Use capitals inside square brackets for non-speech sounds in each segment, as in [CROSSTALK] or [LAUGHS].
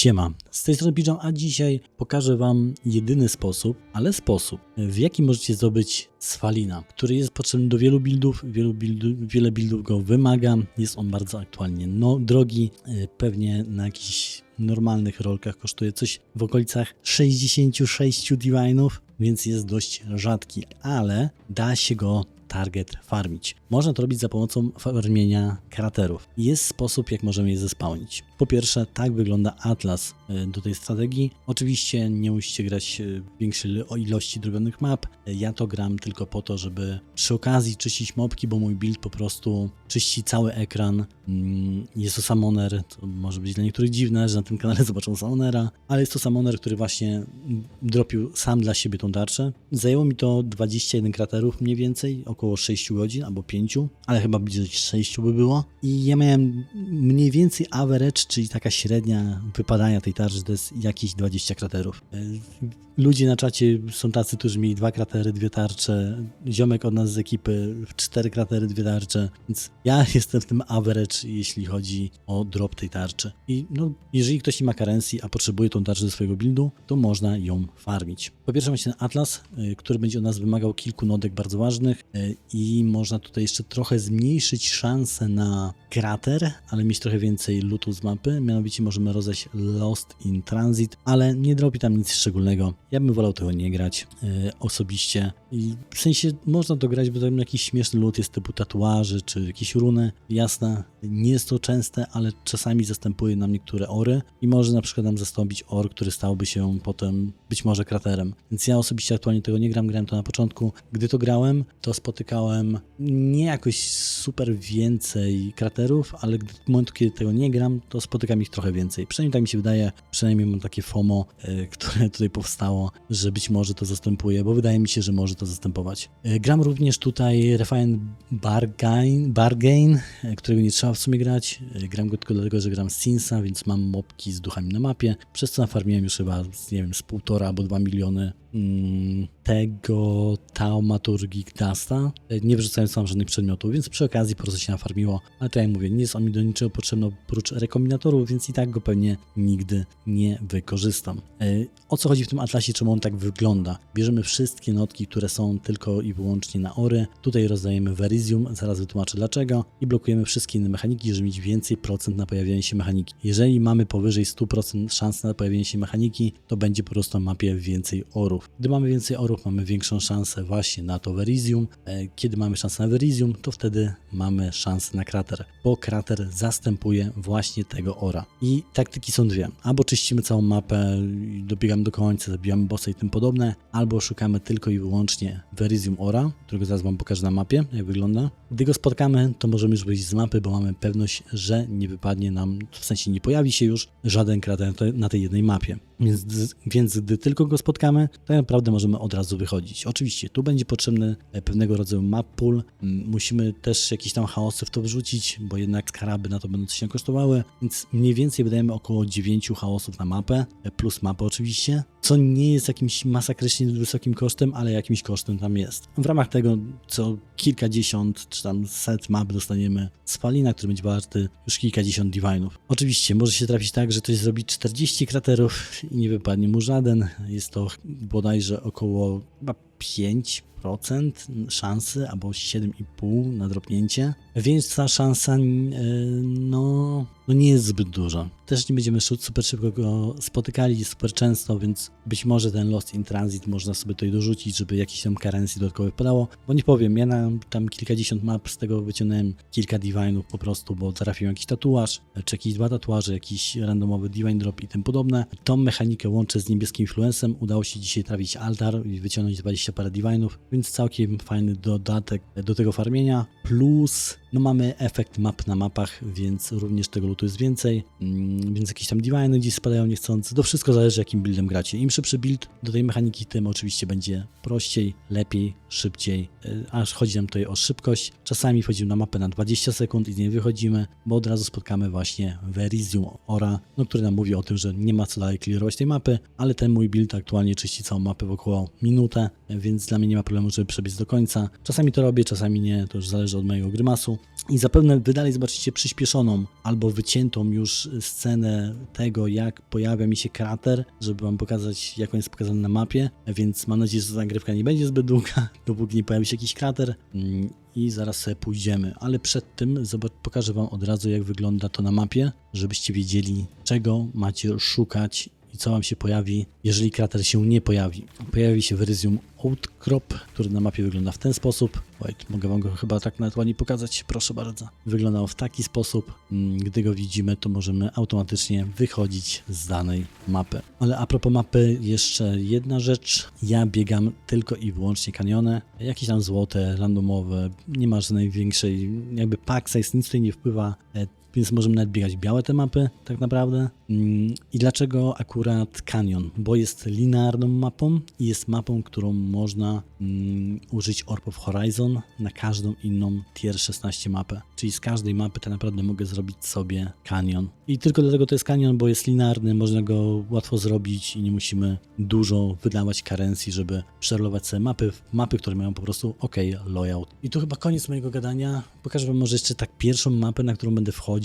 Siema, z tej strony Pidżam, a dzisiaj pokażę Wam jedyny sposób, ale sposób, w jaki możecie zdobyć Sfalina, który jest potrzebny do wielu buildów, wielu buildów, wiele buildów go wymaga, jest on bardzo aktualnie no, drogi, e, pewnie na jakichś normalnych rolkach kosztuje coś w okolicach 66 divinów, więc jest dość rzadki, ale da się go target farmić. Można to robić za pomocą farmienia kraterów. Jest sposób, jak możemy je zespałnić. Po pierwsze, tak wygląda atlas e, do tej strategii. Oczywiście nie musicie grać e, większej ilo- ilości drobionych map. E, Ja to gram tylko po to, żeby przy okazji czyścić mopki, bo mój build po prostu czyści cały ekran. Mm, Jest to summoner, to może być dla niektórych dziwne, że na tym kanale [LAUGHS] zobaczą summonera, ale jest to summoner, który właśnie dropił sam dla siebie tą tarczę. Zajęło mi to 21 kraterów mniej więcej, około 6 godzin albo 5, ale chyba bliżej 6 by było. I ja miałem mniej więcej average, czyli taka średnia wypadania tej tarczy, to jest jakieś 20 kraterów. E, Ludzie na czacie są tacy, którzy mieli dwa kratery, dwie tarcze. Ziomek od nas z ekipy, cztery kratery, dwie tarcze. Więc ja [LAUGHS] jestem w tym average, jeśli chodzi o drop tej tarczy. I no, jeżeli ktoś nie ma karencji, a potrzebuje tą tarczę do swojego buildu, to można ją farmić. Po pierwsze macie ten atlas, y, który będzie od nas wymagał kilku nodek bardzo ważnych y, i można tutaj jeszcze trochę zmniejszyć szanse na krater, ale mieć trochę więcej lootu z mapy. Mianowicie możemy roześć Lost in Transit, ale nie dropi tam nic szczególnego. Ja bym wolał tego nie grać y, osobiście. I w sensie można to grać, bo tam jakiś śmieszny loot jest typu tatuaży czy jakieś runy. Jasne, nie jest to częste, ale czasami zastępuje nam niektóre ory i może na przykład nam zastąpić or, który stałby się potem być może kraterem. Więc ja osobiście aktualnie tego nie gram, grałem to na początku. Gdy to grałem, to spotykałem nie jakoś super więcej kraterów, ale gdy, momentu, kiedy tego nie gram, to spotykam ich trochę więcej. Przynajmniej tak mi się wydaje, przynajmniej mam takie FOMO, y, które tutaj powstało, że być może to zastępuje, bo wydaje mi się, że może to zastępować. Y, Gram również tutaj Refine Bargain, Bargain y, którego nie trzeba w sumie grać. Y, Gram go tylko dlatego, że gram Sinsa, więc mam mopki z duchami na mapie, przez co nafarmiłem już chyba, nie wiem, z półtora albo dwa miliony tego Taumaturgic Dusta, y, nie wyrzucając tam żadnych przedmiotów, więc przy okazji po prostu się nafarmiło, ale tak jak mówię, nie jest on mi do niczego potrzebny oprócz rekombinatorów, więc i tak go pewnie nigdy nie wykorzystam. Y, O co chodzi w tym atlasie, czemu on tak wygląda? Bierzemy wszystkie notki, które są tylko i wyłącznie na ory, tutaj rozdajemy Verizium, zaraz wytłumaczę dlaczego i blokujemy wszystkie inne mechaniki, żeby mieć więcej procent na pojawienie się mechaniki. Jeżeli mamy powyżej 100% szans na pojawienie się mechaniki, to będzie po prostu na mapie więcej orów. Gdy mamy więcej orów, mamy większą szansę właśnie na to Verizium. E, Kiedy mamy szansę na Verizium, to wtedy mamy szansę na krater, bo krater zastępuje właśnie tego ora. I taktyki są dwie. Albo czyścimy całą mapę dobiegamy do końca, zabijamy bossa i tym podobne, albo szukamy tylko i wyłącznie Verizium ora, którego zaraz wam pokażę na mapie, jak wygląda. Gdy go spotkamy, to możemy już wyjść z mapy, bo mamy pewność, że nie wypadnie nam, w sensie nie pojawi się już żaden krater te- na tej jednej mapie. Więc, więc gdy tylko go spotkamy, to naprawdę możemy od razu wychodzić. Oczywiście tu będzie potrzebny e, pewnego rodzaju map pool. Musimy też jakieś tam chaosy w to wrzucić, bo jednak skaraby na to będą coś się kosztowały, więc mniej więcej wydajemy około 9 chaosów na mapę, e, plus mapę oczywiście, co nie jest jakimś masakrycznie wysokim kosztem, ale jakimś kosztem tam jest. W ramach tego co kilkadziesiąt czy tam set map dostaniemy spalina, który będzie warty już kilkadziesiąt divinów. Oczywiście może się trafić tak, że ktoś zrobi 40 kraterów i nie wypadnie mu żaden. Jest to bodajże około 5% szansy albo 7,5 na dropnięcie, więc ta szansa e, no, no nie jest zbyt duża. Też nie będziemy super szybko go spotykali, super często, więc być może ten Lost in Transit można sobie tutaj dorzucić, żeby jakiś tam currency dodatkowy padało, bo nie powiem, ja na tam kilkadziesiąt map z tego wyciągnąłem kilka divinów po prostu, bo trafiłem jakiś tatuaż, czy jakieś dwa tatuaże, jakiś randomowy divine drop i tym podobne. Tą mechanikę łączę z niebieskim influencem, udało się dzisiaj trafić altar i wyciągnąć 20 parę divinów, więc całkiem fajny dodatek do tego farmienia, plus no mamy efekt map na mapach, więc również tego lutu jest więcej, mm, więc jakieś tam diviny gdzieś spadają niechcący. To wszystko zależy jakim buildem gracie. Im szybszy build do tej mechaniki, tym oczywiście będzie prościej, lepiej, szybciej, y, aż chodzi nam tutaj o szybkość. Czasami wchodzimy na mapę na 20 sekund i z niej wychodzimy, bo od razu spotkamy właśnie Verizium Ora, no, który nam mówi o tym, że nie ma co dalej clearować tej mapy, ale ten mój build aktualnie czyści całą mapę w około minutę, więc dla mnie nie ma problemu, żeby przebiec do końca. Czasami to robię, czasami nie, to już zależy od mojego grymasu. i zapewne wy dalej zobaczycie przyspieszoną albo wyciętą już scenę tego, jak pojawia mi się krater, żeby wam pokazać, jak on jest pokazany na mapie, więc mam nadzieję, że ta nagrywka nie będzie zbyt długa, [LAUGHS] dopóki nie pojawi się jakiś krater. Mm, i zaraz sobie pójdziemy, ale przed tym pokażę wam od razu, jak wygląda to na mapie, żebyście wiedzieli, czego macie szukać i co wam się pojawi, jeżeli krater się nie pojawi. Pojawi się Verysium Outcrop, który na mapie wygląda w ten sposób. Wait, mogę wam go chyba tak nawet ładnie pokazać, proszę bardzo. Wyglądał w taki sposób. Mm, Gdy go widzimy, to możemy automatycznie wychodzić z danej mapy. Ale a propos mapy, jeszcze jedna rzecz. Ja biegam tylko i wyłącznie kanione. Jakieś tam złote, randomowe, nie ma żadnej większej, jakby pack size, nic tutaj nie wpływa. Więc możemy nawet biegać białe te mapy, tak naprawdę. Mm, I dlaczego akurat Canyon? Bo jest linearną mapą i jest mapą, którą można mm, użyć Orb of Horizon na każdą inną tier 16 mapę. Czyli z każdej mapy tak naprawdę mogę zrobić sobie Canyon. I tylko dlatego to jest Canyon, bo jest linearny, można go łatwo zrobić i nie musimy dużo wydawać karencji, żeby przerolować sobie mapy, mapy, które mają po prostu OK layout. I tu chyba koniec mojego gadania. Pokażę wam może jeszcze tak pierwszą mapę, na którą będę wchodził,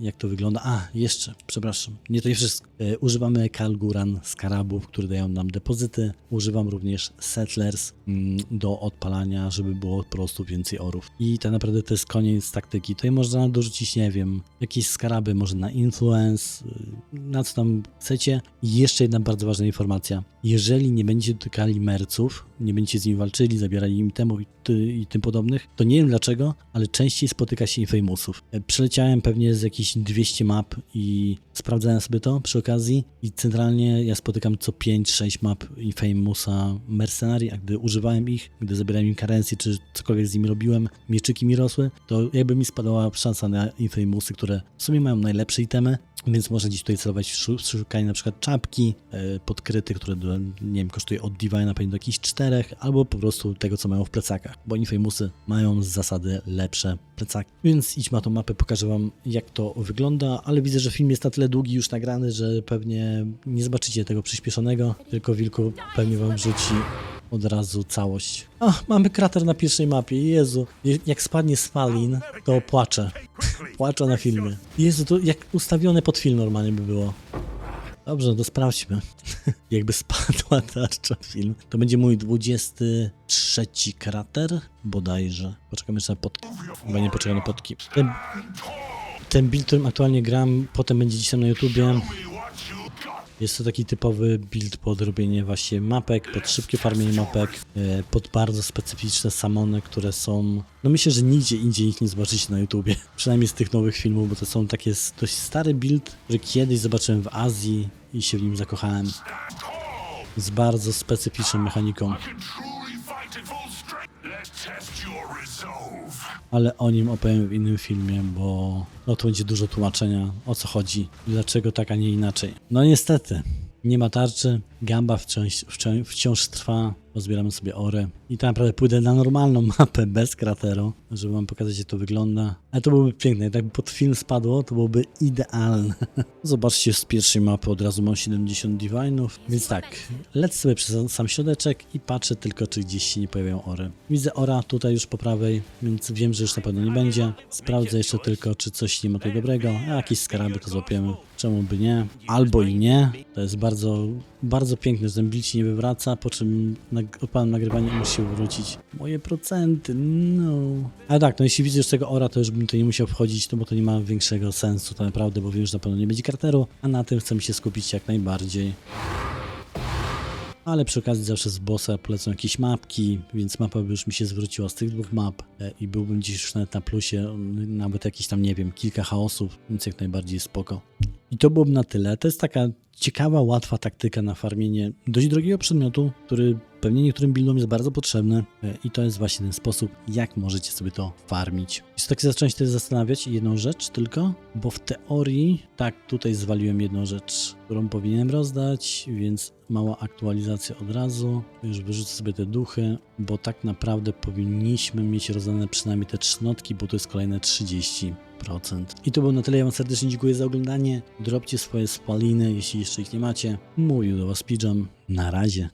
jak to wygląda. A, jeszcze, przepraszam, nie to nie wszystko. E, używamy Kalguran skarabów, które dają nam depozyty. Używam również Settlers mm, do odpalania, żeby było po prostu więcej orów. I tak naprawdę to jest koniec taktyki. Tutaj można dorzucić, nie wiem, jakieś skaraby, może na influence, y, na co tam chcecie. I jeszcze jedna bardzo ważna informacja. Jeżeli nie będziecie dotykali merców, nie będziecie z nimi walczyli, zabierali im temu i, ty, i tym podobnych, to nie wiem dlaczego, ale częściej spotyka się infamous. E, Przeleciałem pewnie z jakichś 200 map i sprawdzałem sobie to przy okazji i centralnie ja spotykam co 5-6 map infamousa mercenary, a gdy używałem ich, gdy zabierałem im karencję, czy cokolwiek z nimi robiłem, mieczyki mi rosły, to jakby mi spadała szansa na infamousy, które w sumie mają najlepsze itemy, więc można gdzieś tutaj celować w szu- w szukanie na przykład czapki, e, podkryty, które nie wiem, kosztuje od Divina pewnie do jakichś czterech, albo po prostu tego, co mają w plecakach, bo Infamousy mają z zasady lepsze plecaki. Więc idźmy na tą mapę, pokażę wam jak to wygląda, ale widzę, że film jest na tyle długi już nagrany, że pewnie nie zobaczycie tego przyspieszonego, tylko Wilku pewnie wam wrzuci od razu całość. Ach, mamy krater na pierwszej mapie, Jezu. Jak spadnie Spalin, to płaczę. Płaczę na filmie. Jezu, to jak ustawione pod film normalnie by było. Dobrze, to sprawdźmy. [LAUGHS] Jakby spadła tarcza film, to będzie mój 23 krater, bodajże. Poczekam jeszcze na potki. Chyba nie poczekam na potki. Ten, ten build, którym aktualnie gram, potem będzie tam na YouTubie. Jest to taki typowy build pod robienie właśnie mapek, pod szybkie farmienie mapek, e, pod bardzo specyficzne samony, które są... No myślę, że nigdzie indziej ich nie zobaczycie na YouTubie. [LAUGHS] Przynajmniej z tych nowych filmów, bo to są takie dość stary build, który kiedyś zobaczyłem w Azji i się w nim zakochałem. Z bardzo specyficzną mechaniką. Ale o nim opowiem w innym filmie, bo no to będzie dużo tłumaczenia o co chodzi, dlaczego tak, a nie inaczej. No niestety, nie ma tarczy, gamba wciąż, wciąż, trwa, pozbieramy sobie ory i tak naprawdę pójdę na normalną mapę bez krateru, żeby wam pokazać jak to wygląda. Ale to byłoby piękne, jakby pod film spadło, to byłoby idealne. [LAUGHS] Zobaczcie z pierwszej mapy od razu mam 70 divine'ów, więc tak, lecę sobie przez sam środeczek i patrzę tylko czy gdzieś się nie pojawiają ory. Widzę ora tutaj już po prawej, więc wiem, że już na pewno nie będzie. Sprawdzę jeszcze tylko czy coś nie ma tutaj dobrego, a jakieś skaraby to złapiemy. Czemu by nie? Albo i nie. To jest bardzo, bardzo że ten build się nie wywraca, po czym nag- odpalam nagrywanie i musi się wrócić. Moje procenty, no. Ale tak, no jeśli widzę już tego ora, to już bym to nie musiał wchodzić, no bo to nie ma większego sensu tak naprawdę, bo wiem, że na pewno nie będzie karteru, a na tym chcę się skupić jak najbardziej. Ale przy okazji zawsze z bossa polecą jakieś mapki, więc mapa by już mi się zwróciła z tych dwóch map e, i byłbym gdzieś już nawet na plusie, nawet jakieś tam, nie wiem, kilka chaosów, więc jak najbardziej spoko. I to byłoby na tyle. To jest taka ciekawa, łatwa taktyka na farmienie dość drogiego przedmiotu, który pewnie niektórym buildom jest bardzo potrzebny e, i to jest właśnie ten sposób, jak możecie sobie to farmić. I tak zacząłem się też zastanawiać jedną rzecz tylko, bo w teorii, tak, tutaj zwaliłem jedną rzecz, którą powinienem rozdać, więc mała aktualizacja od razu. Już wyrzucę sobie te duchy, bo tak naprawdę powinniśmy mieć rozdane przynajmniej te trzynotki, bo to jest kolejne 30%. I to było na tyle. Ja Wam serdecznie dziękuję za oglądanie. Dropcie swoje spaliny, jeśli jeszcze ich nie macie. Mówił do Was Pidżam. Na razie.